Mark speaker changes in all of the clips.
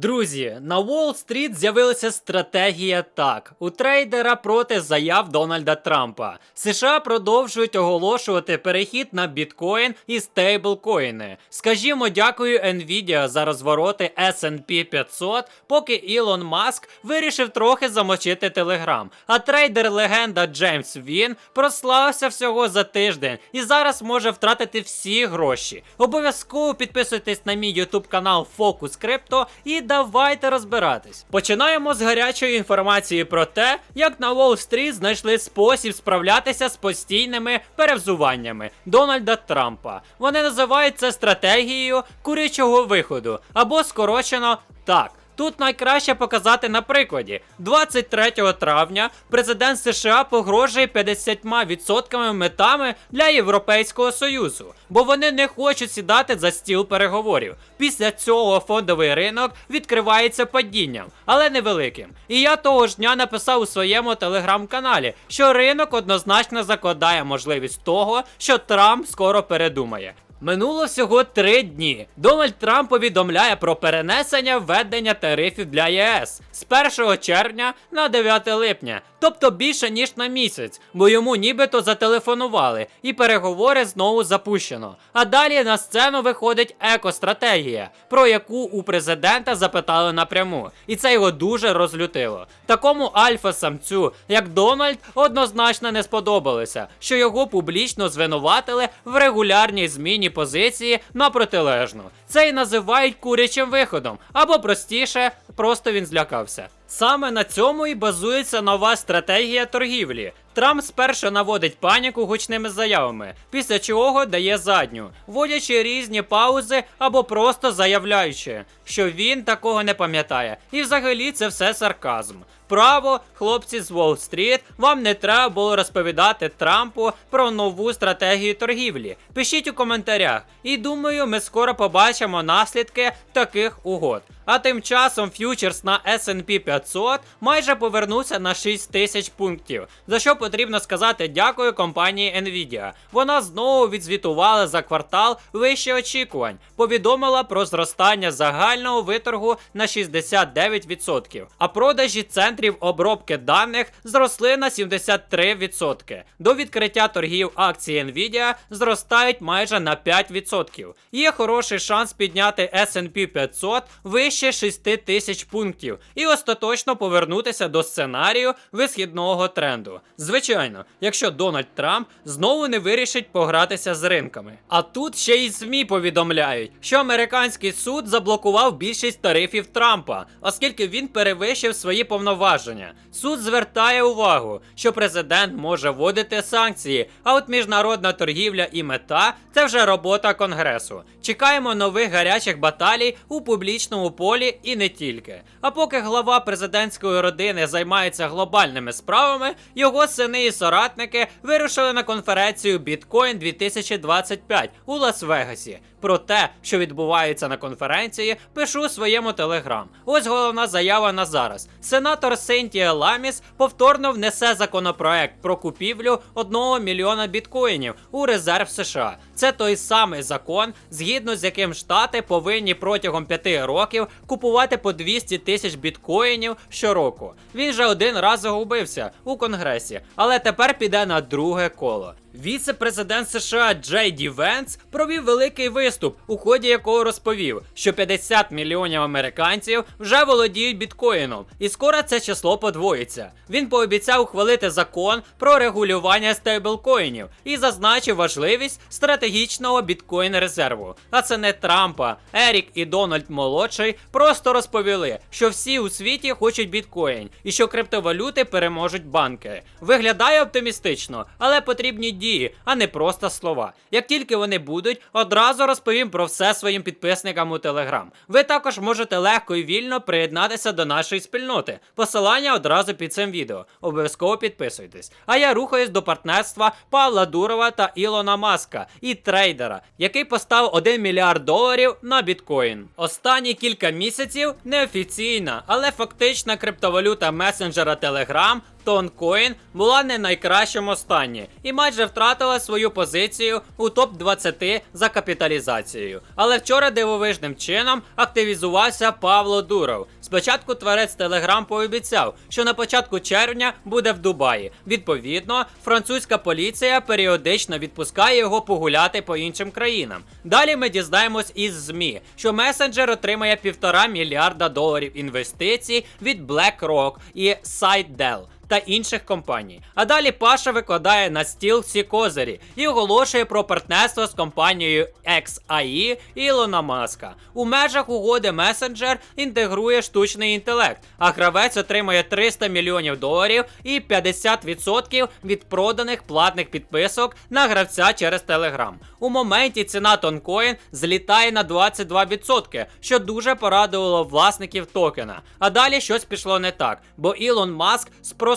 Speaker 1: Друзі, на Уолл-стріт з'явилася стратегія так у трейдера проти заяв Дональда Трампа. США продовжують оголошувати перехід на біткоін і стейблкоїни. Скажімо, дякую Nvidia за розвороти S&P 500, поки Ілон Маск вирішив трохи замочити Телеграм. А трейдер легенда Джеймс Він прославився всього за тиждень і зараз може втратити всі гроші. Обов'язково підписуйтесь на мій YouTube канал Focus Crypto і давайте розбиратись. Починаємо з гарячої інформації про те, як на Уолл-стріт знайшли спосіб справлятися з постійними перевзуваннями Дональда Трампа. Вони називають це стратегією курячого виходу або скорочено так. Тут найкраще показати на прикладі. 23 травня президент США погрожує 50% метами для Європейського Союзу, бо вони не хочуть сідати за стіл переговорів. Після цього фондовий ринок відкривається падінням, але невеликим. І я того ж дня написав у своєму телеграм-каналі, що ринок однозначно закладає можливість того, що Трамп скоро передумає. Минуло всього три дні. Дональд Трамп повідомляє про перенесення введення тарифів для ЄС з 1 червня на 9 липня, тобто більше ніж на місяць, бо йому нібито зателефонували, і переговори знову запущено. А далі на сцену виходить екостратегія, про яку у президента запитали напряму, і це його дуже розлютило. Такому альфа-самцю, як Дональд, однозначно не сподобалося, що його публічно звинуватили в регулярній зміні позиції на протилежну. Це і називають курячим виходом, або простіше, просто він злякався. Саме на цьому і базується нова стратегія торгівлі. Трамп спершу наводить паніку гучними заявами, після чого дає задню, вводячи різні паузи або просто заявляючи, що він такого не пам'ятає. І взагалі це все сарказм. Право, хлопці з Уолл-стріт, вам не треба було розповідати Трампу про нову стратегію торгівлі. Пишіть у коментарях. І думаю, ми скоро побачимо наслідки таких угод. А тим часом ф'ючерс на S&P 500 майже повернувся на 6 тисяч пунктів, за що потрібно сказати дякую компанії Nvidia. Вона знову відзвітувала за квартал вище очікувань, повідомила про зростання загального виторгу на 69%, а продажі центрів обробки даних зросли на 73%. До відкриття торгів акції Nvidia зростають майже на 5%. Є хороший шанс підняти S&P 500 вище 6 тисяч пунктів і остаточно повернутися до сценарію висхідного тренду. Звичайно, якщо Дональд Трамп знову не вирішить погратися з ринками. А тут ще й ЗМІ повідомляють, що американський суд заблокував більшість тарифів Трампа, оскільки він перевищив свої повноваження. Суд звертає увагу, що президент може вводити санкції, а от міжнародна торгівля і мета це вже робота конгресу. Чекаємо нових гарячих баталій у публічному полі і не тільки. А поки глава президентської родини займається глобальними справами, його сини і соратники вирушили на конференцію Bitcoin 2025 у Лас-Вегасі. Про те, що відбувається на конференції, пишу у своєму телеграм. Ось головна заява на зараз. Сенатор Сентія Ламіс повторно внесе законопроект про купівлю 1 мільйона біткоїнів у резерв США. Це той самий закон, згідно з яким штати повинні протягом 5 років купувати по 200 тисяч біткоїнів щороку. Він же один раз загубився у конгресі, але тепер піде на друге коло. Віце-президент США Джей Ді Венс провів великий виступ, у ході якого розповів, що 50 мільйонів американців вже володіють біткоїном, і скоро це число подвоїться. Він пообіцяв ухвалити закон про регулювання стейблкоїнів і зазначив важливість стратегічного біткоін резерву. А це не Трампа, Ерік і Дональд молодший просто розповіли, що всі у світі хочуть біткоін і що криптовалюти переможуть банки. Виглядає оптимістично, але потрібні дії, а не просто слова. Як тільки вони будуть, одразу розповім про все своїм підписникам у Телеграм. Ви також можете легко і вільно приєднатися до нашої спільноти. Посилання одразу під цим відео. Обов'язково підписуйтесь. А я рухаюсь до партнерства Павла Дурова та Ілона Маска і трейдера, який поставив 1 мільярд доларів на біткоін. Останні кілька місяців неофіційна, але фактична криптовалюта месенджера Telegram Тонкоін була не найкращим стані і майже втратила свою позицію у топ-20 за капіталізацією. Але вчора дивовижним чином активізувався Павло Дуров. Спочатку творець Телеграм пообіцяв, що на початку червня буде в Дубаї. Відповідно, французька поліція періодично відпускає його погуляти по іншим країнам. Далі ми дізнаємось із ЗМІ, що месенджер отримає півтора мільярда доларів інвестицій від BlackRock і SideDell та інших компаній. А далі Паша викладає на стіл всі козирі і оголошує про партнерство з компанією XAI Ілона Маска. У межах угоди месенджер інтегрує штучний інтелект, а гравець отримує 300 мільйонів доларів і 50% від проданих платних підписок на гравця через Telegram. У моменті ціна тонкоін злітає на 22%, що дуже порадувало власників токена. А далі щось пішло не так, бо Ілон Маск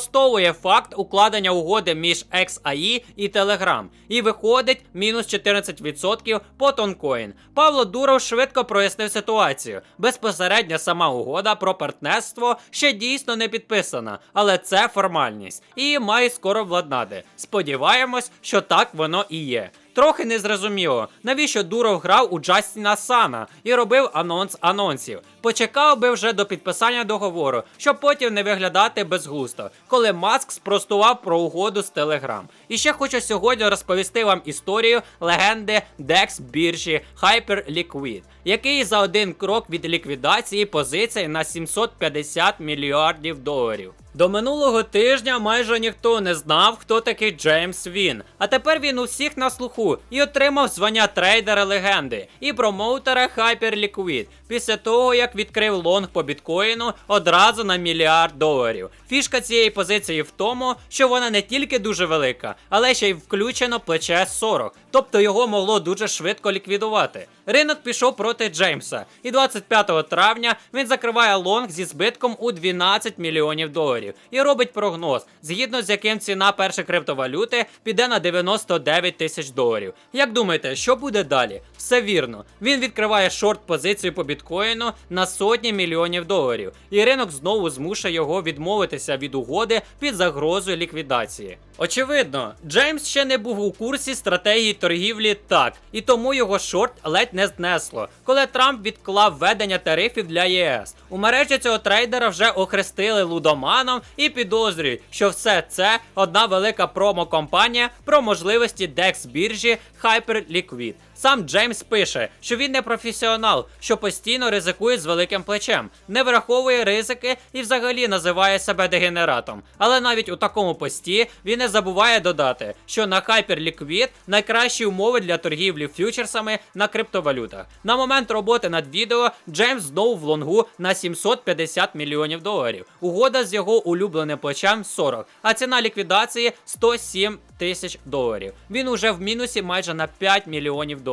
Speaker 1: спростовує факт укладення угоди між XAI і Telegram. І виходить мінус 14% по тонкоін. Павло Дуров швидко прояснив ситуацію. Безпосередньо сама угода про партнерство ще дійсно не підписана, але це формальність. І має скоро владнати. Сподіваємось, що так воно і є. Трохи незрозуміло, навіщо Дуров грав у Джастіна Сана і робив анонс анонсів. Почекав би вже до підписання договору, щоб потім не виглядати безгусто, коли Маск спростував про угоду з Telegram. І ще хочу сьогодні розповісти вам історію легенди DEX біржі Hyperliquid, який за один крок від ліквідації позицій на 750 мільярдів доларів. До минулого тижня майже ніхто не знав, хто такий Джеймс Він. А тепер він у всіх на слуху і отримав звання трейдера легенди і промоутера Hyperliquid після того, як відкрив лонг по біткоїну одразу на мільярд доларів. Фішка цієї позиції в тому, що вона не тільки дуже велика, але ще й включено плече 40, тобто його могло дуже швидко ліквідувати. Ринок пішов проти Джеймса, і 25 травня він закриває лонг зі збитком у 12 мільйонів доларів і робить прогноз, згідно з яким ціна першої криптовалюти піде на 99 тисяч доларів. Як думаєте, що буде далі? Все вірно. Він відкриває шорт позицію по біткоїну на сотні мільйонів доларів, і ринок знову змушує його відмовитися від угоди під загрозою ліквідації. Очевидно, Джеймс ще не був у курсі стратегії торгівлі так, і тому його шорт ледь не знесло, коли Трамп відклав введення тарифів для єС. У мережі цього трейдера вже охрестили лудоманом і підозрюють, що все це одна велика промо-компанія про можливості DEX біржі Hyperliquid. Сам Джеймс пише, що він не професіонал, що постійно ризикує з великим плечем, не враховує ризики і взагалі називає себе дегенератом. Але навіть у такому пості він не забуває додати, що на Hyperliquid найкращі умови для торгівлі фьючерсами на криптовалютах. На момент роботи над відео Джеймс знову в лонгу на 750 мільйонів доларів. Угода з його улюбленим плечем 40, а ціна ліквідації 107 тисяч доларів. Він уже в мінусі майже на 5 мільйонів доларів.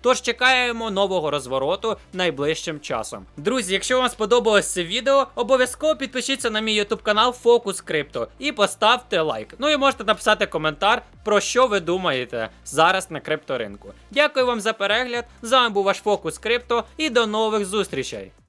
Speaker 1: Тож чекаємо нового розвороту найближчим часом. Друзі, якщо вам сподобалось це відео, обов'язково підпишіться на мій YouTube канал Фокус Крипто і поставте лайк. Ну і можете написати коментар, про що ви думаєте зараз на крипторинку. Дякую вам за перегляд. З вами був ваш Фокус Крипто і до нових зустрічей.